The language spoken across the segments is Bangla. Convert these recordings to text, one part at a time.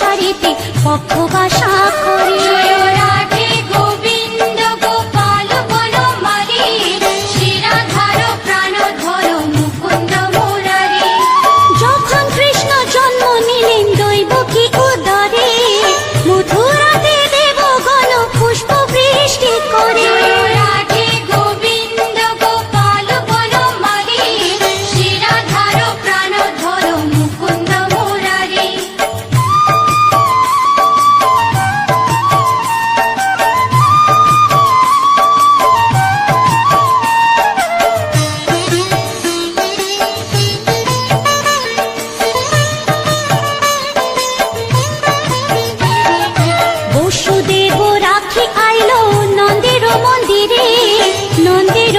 রূপে সংসারেতে পক্ষ বাসা করে। দেব রাখি আইলো নন্দের মন্দিরে নন্দের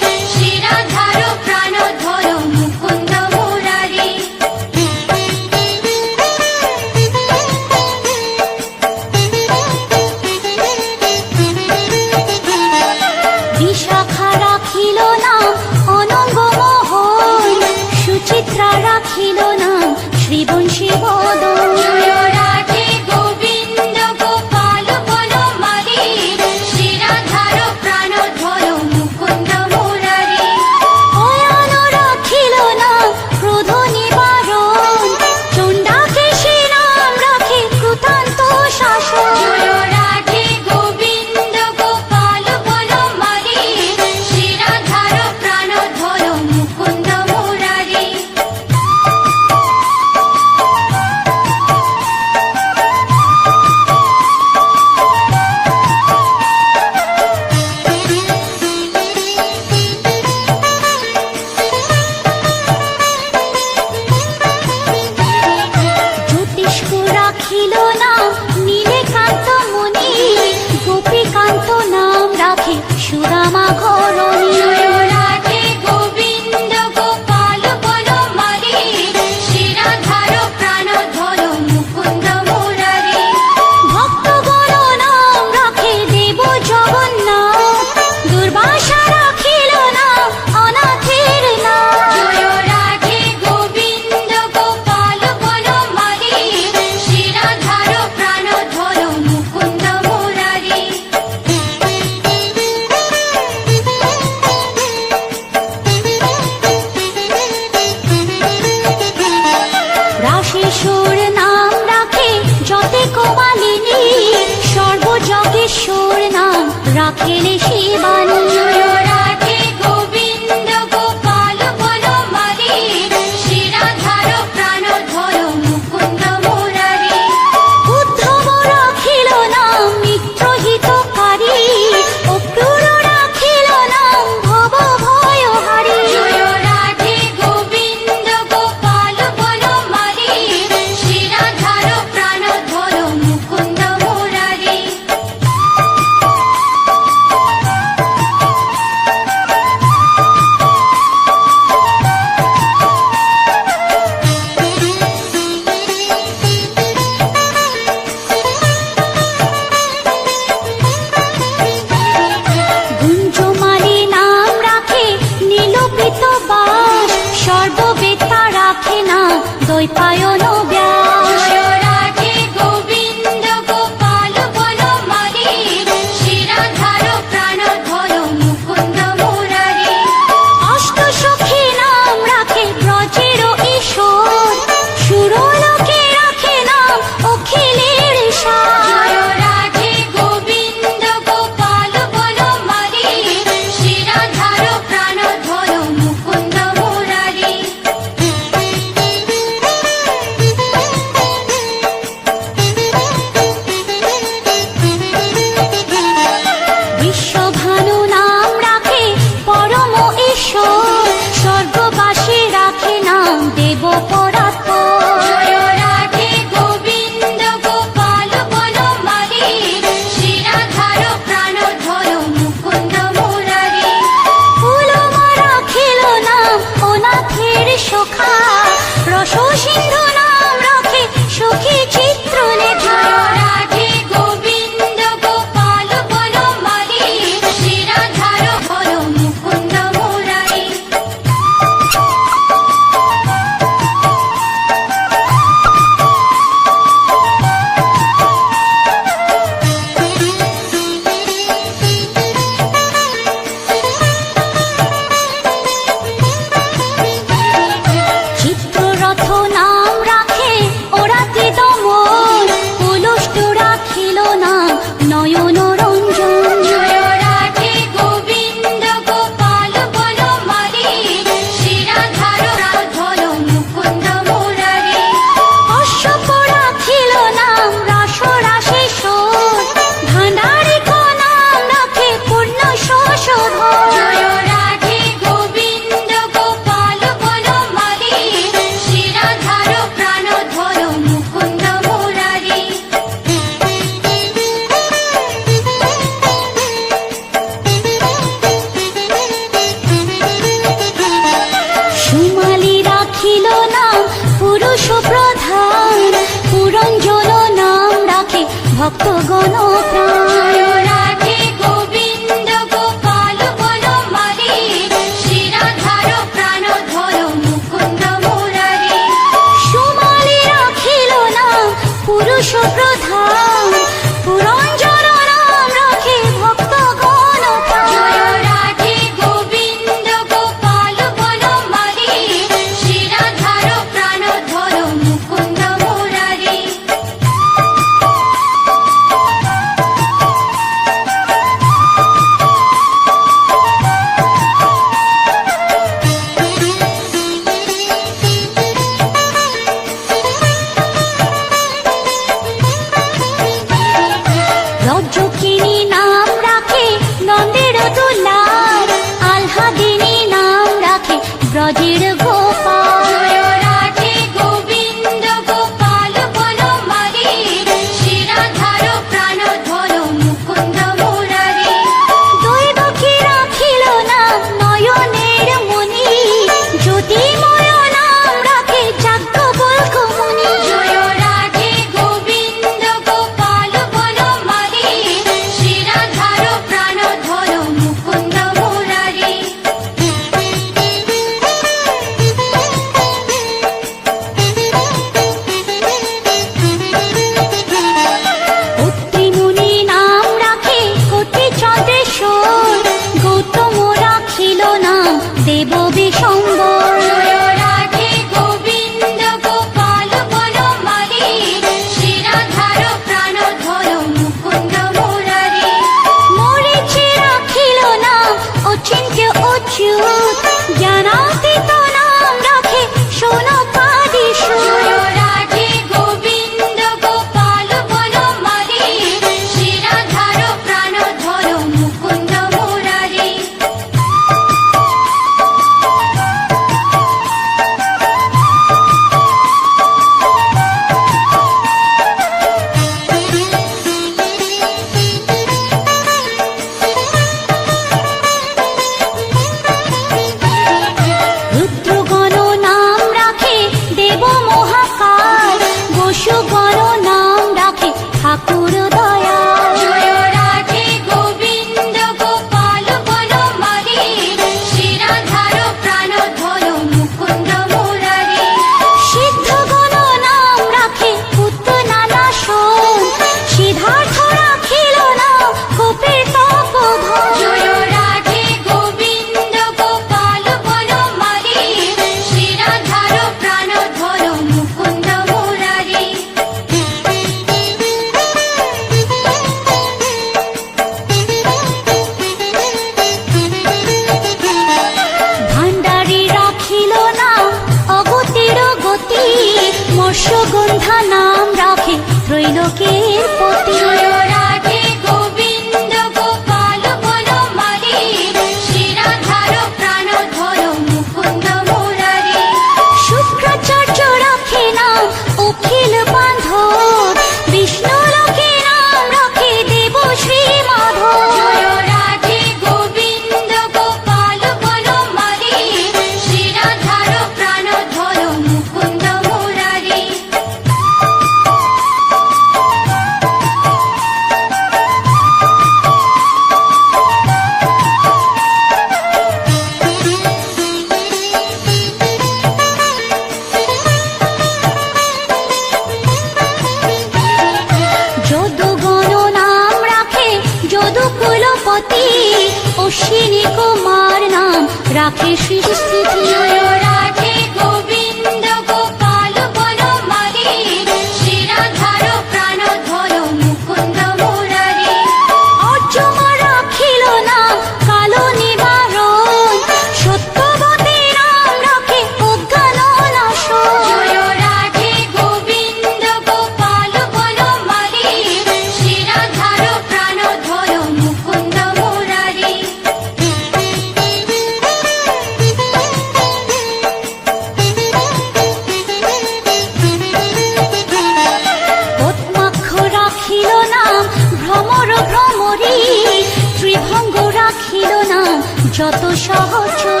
নাম যত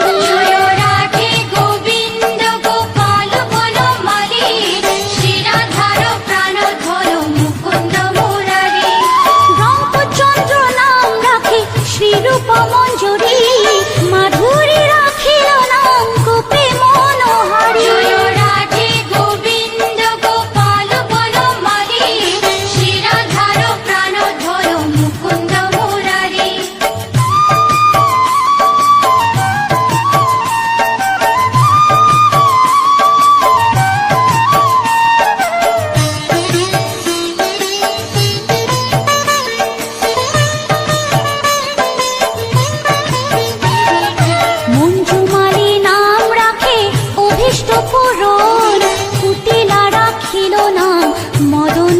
মদন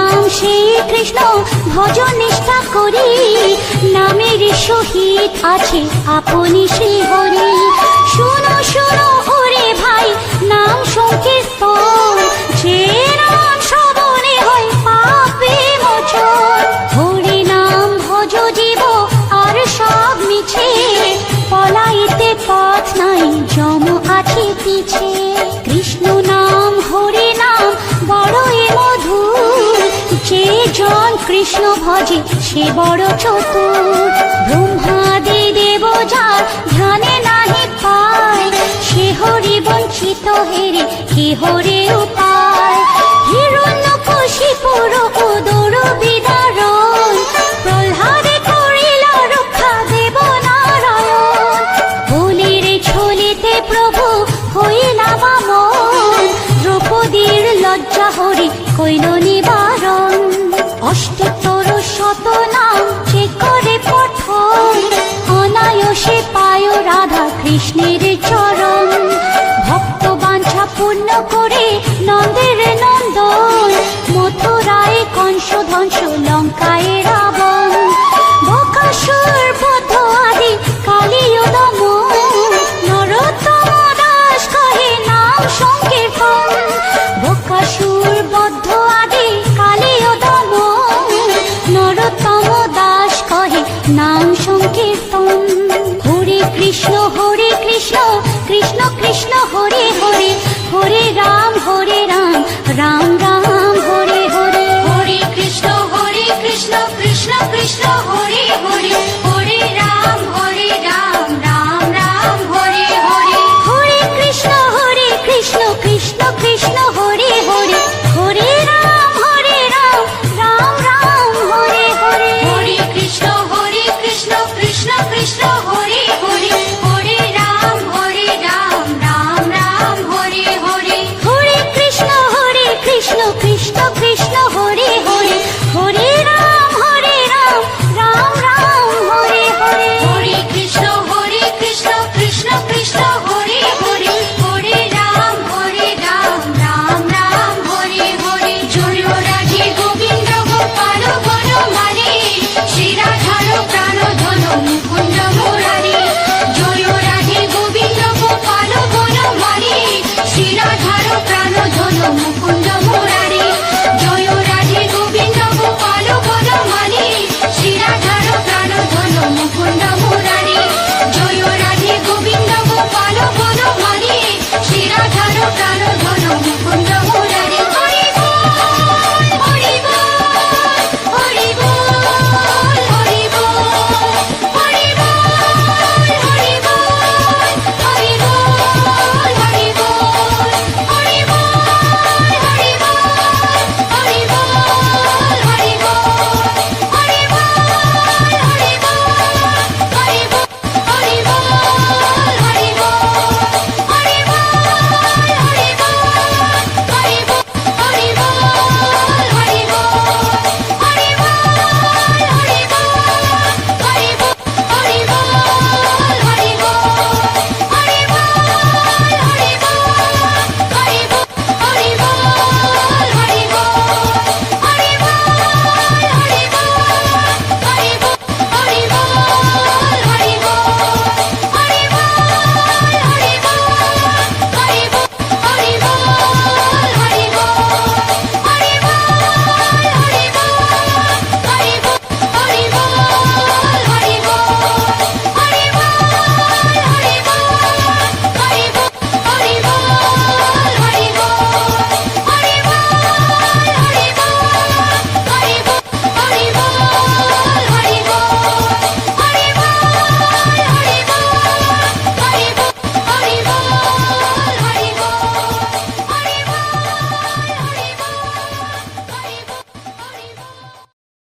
সেই কৃষ্ণ ভজ নিষ্ঠা করি। নামের সহিত আছে আপনি শ্রী হরি শুনো শুনো যে জন কৃষ্ণ ভজে, সে বড় চতুর। ব্রহ্মাদি দেব যার ধ্যানে নাহি পায়, সে হরি বঞ্চিত হেরে, কে হরে উপায়? হিরণ্য কশিপুর উদর বিদারণ প্রহ্লাদে করিল রক্ষা দেব নারায়ণ। বলির ছলিতে প্রভু হইলা বামন, দ্রৌপদীর লজ্জা হরি নিবারণ শত নাম সে করে পঠন? অনায়সে পায় রাধা কৃষ্ণের চরণ। ভক্ত বাঞ্ছা পূর্ণ করে নন্দের নন্দন। মথুরায় কংস ধ্বংস, লঙ্কায়